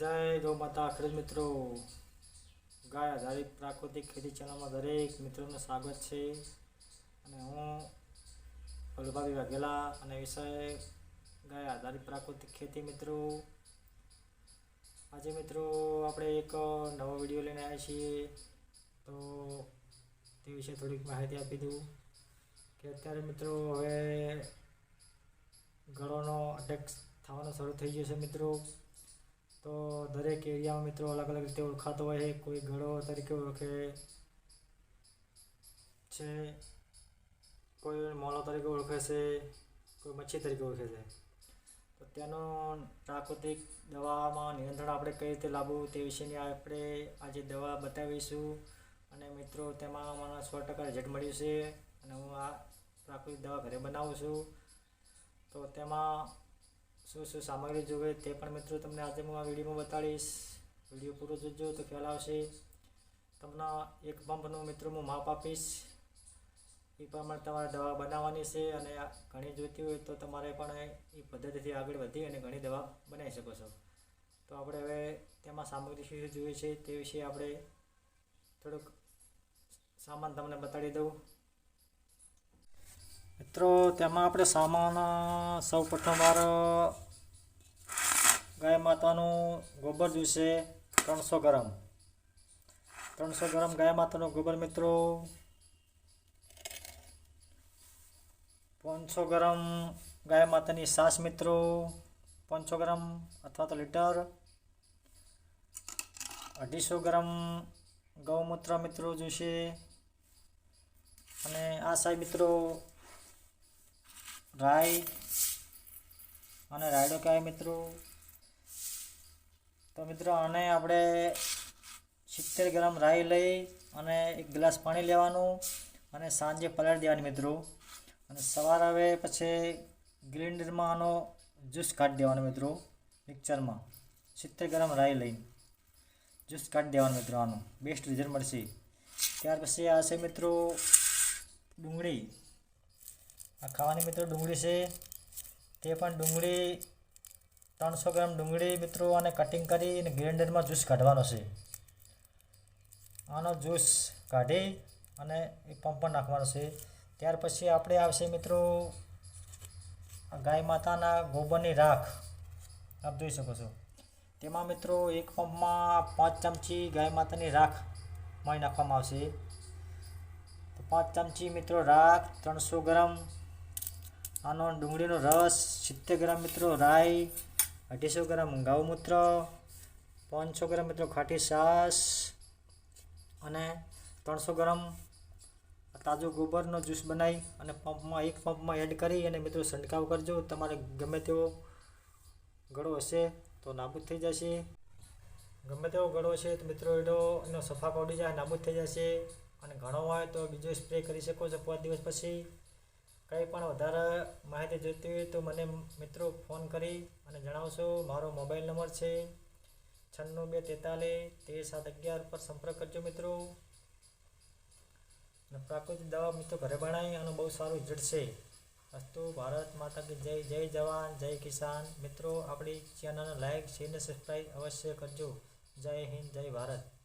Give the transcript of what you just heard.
જય ગૌ માતા ખેડૂત મિત્રો. ગાય આધારિત પ્રાકૃતિક ખેતી ચેનલમાં દરેક મિત્રોનું સ્વાગત છે. અને હું વલ્લભાભાઈ વાઘેલા અને વિષય ગાય આધારિત પ્રાકૃતિક ખેતી મિત્રો. આજે મિત્રો આપણે એક નવો વીડિયો લઈને આવ્યા છીએ. તો તે વિશે થોડીક માહિતી આપી દઉં કે અત્યારે મિત્રો હવે ગળોનો અટેક થવાનો શરૂ થઈ ગયો છે મિત્રો. તો દરેક એરિયામાં મિત્રો અલગ અલગ રીતે ઓળખાતો હોય કોઈ ગળો તરીકે ઓળખે છે. કોઈ મોલો તરીકે ઓળખે છે. કોઈ મચ્છી તરીકે ઓળખે છે. તો તેનો પ્રાકૃતિક દવામાં નિયંત્રણ આપણે કઈ રીતે લાવવું તે વિશેની આપણે આજે દવા બતાવીશું. અને મિત્રો તેમાં મને સો ટકા રિઝલ્ટ મળ્યું છે. અને હું આ પ્રાકૃતિક દવા ઘરે બનાવું છું. તો તેમાં શું શું સામગ્રી જોવે તે પણ મિત્રો તમને આજે હું આ વિડીયોમાં બતાડીશ. વીડિયો પૂરો જોજો તો ખ્યાલ આવશે. તમને એક પંપનું મિત્રો હું માપ આપીશ. એ પ્રમાણે તમારે દવા બનાવવાની છે અને ઘણી જોઈતી હોય તો તમારે પણ એ પદ્ધતિથી આગળ વધી અને ઘણી દવા બનાવી શકો છો. તો આપણે હવે તેમાં સામગ્રી શું જોઈએ છે તે વિશે આપણે થોડુંક સામાન તમને બતાડી દઉં. મિત્રો, તેમાં આપણે સામાન સૌ પ્રથમ વાર ગાય માતાનું ગોબર જોઈશે ત્રણસો ગ્રામ. ત્રણસો ગ્રામ ગાય માતાનું ગોબર મિત્રો પાંચસો ગ્રામ ગાય માતાની સાસ મિત્રો પાંચસો ગ્રામ અથવા તો લીટર. અઢીસો ગ્રામ ગૌમૂત્ર મિત્રો જોઈશે. અને આ સાહેબ મિત્રો રાઈ અને રાયડો કહેવાય મિત્રો. તો મિત્રો, આને આપણે સિત્તેર ગ્રામ રાઈ લઈ અને એક ગ્લાસ પાણી લેવાનું અને સાંજે પલાળી દેવાની મિત્રો. અને સવાર આવે પછી ગ્રાઇન્ડરમાં આનો જ્યુસ કાઢી દેવાનો મિત્રો, મિક્સરમાં. સિત્તેર ગ્રામ રાઈ લઈને જ્યુસ કાઢી દેવાનું મિત્રો આનું. બેસ્ટ રિઝલ્ટ મળશે. ત્યાર પછી આ છે મિત્રો ડુંગળી. આ ખાવાની મિત્રો ડુંગળી છે. તે પણ ડુંગળી ત્રણસો ગ્રામ ડુંગળી મિત્રો અને કટિંગ કરી અને ગ્રાઇન્ડરમાં જ્યુસ કાઢવાનો છે. આનો જ્યુસ કાઢી અને એ પંપ પર નાખવાનો છે. ત્યાર પછી આપણે આવશે મિત્રો ગાય માતાના ગોબરની રાખ. આપ જોઈ શકો છો. તેમાં મિત્રો એક પંપમાં પાંચ ચમચી ગાય માતાની રાખ મારી નાખવામાં આવશે. તો પાંચ ચમચી મિત્રો રાખ, ત્રણસો ગ્રામ. આનો ડુંગળીનો રસ, સિત્તેર ગ્રામ મિત્રો રાઈ અઢીસો ગ્રામ ગૌમૂત્ર પાંચસો ગ્રામ મિત્રો ખાટી છાશ અને ત્રણસો ગ્રામ તાજો ગોબરનો જ્યુસ બનાવી અને પંપમાં એક પંપમાં એડ કરી અને મિત્રો છંટકાવ કરજો. તમારે ગમે તેવો ગળો હશે તો નાબૂદ થઈ જશે. ગમે તેવો ગળો છે તો મિત્રો એનો એનો સફા પડી જાય, નાબૂદ થઈ જશે. અને ઘણો હોય તો બીજો સ્પ્રે કરી શકો છો પાંચ દિવસ પછી. કંઈ પણ વધારે માહિતી જોઈતી હોય તો મને મિત્રો ફોન કરી અને જણાવશો. મારો મોબાઈલ નંબર છે છન્નું બે તેતાલીસ તેર સાત અગિયાર પર સંપર્ક કરજો મિત્રો. અને પ્રાકૃતિક દવા મિત્રો ઘરે બનાવી અને બહુ સારું છે. અસ્તુ ભારત માતા કે જય જય જવાન, જય કિસાન. મિત્રો, આપણી ચેનલને લાઈક શેર અને સબસ્ક્રાઈબ અવશ્ય કરજો. જય હિન્દ, જય ભારત.